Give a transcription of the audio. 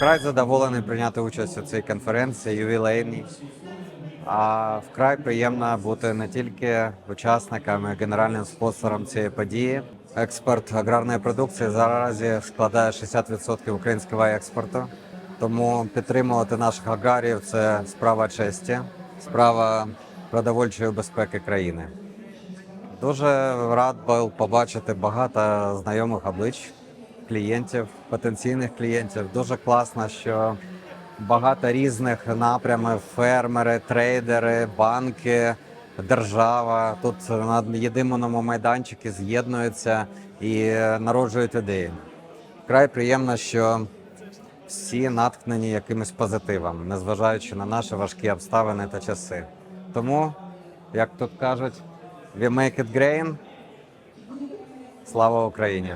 Вкрай задоволений прийняти участь у цій конференції ювілейній. А вкрай приємно бути не тільки учасником і генеральним спонсором цієї події. Експорт аграрної продукції зараз складає 60% українського експорту. Тому підтримувати наших аграріїв це справа честі, справа продовольчої безпеки країни. Дуже рад був побачити багато знайомих облич, клієнтів, потенційних клієнтів. Дуже класно, що багато різних напрямів: фермери, трейдери, банки, держава. Тут на єдиному майданчику з'єднуються і народжують ідеї. Вкрай приємно, що всі наткнені якимось позитивом, незважаючи на наші важкі обставини та часи. Тому, як тут кажуть, we make it grain. Слава Україні!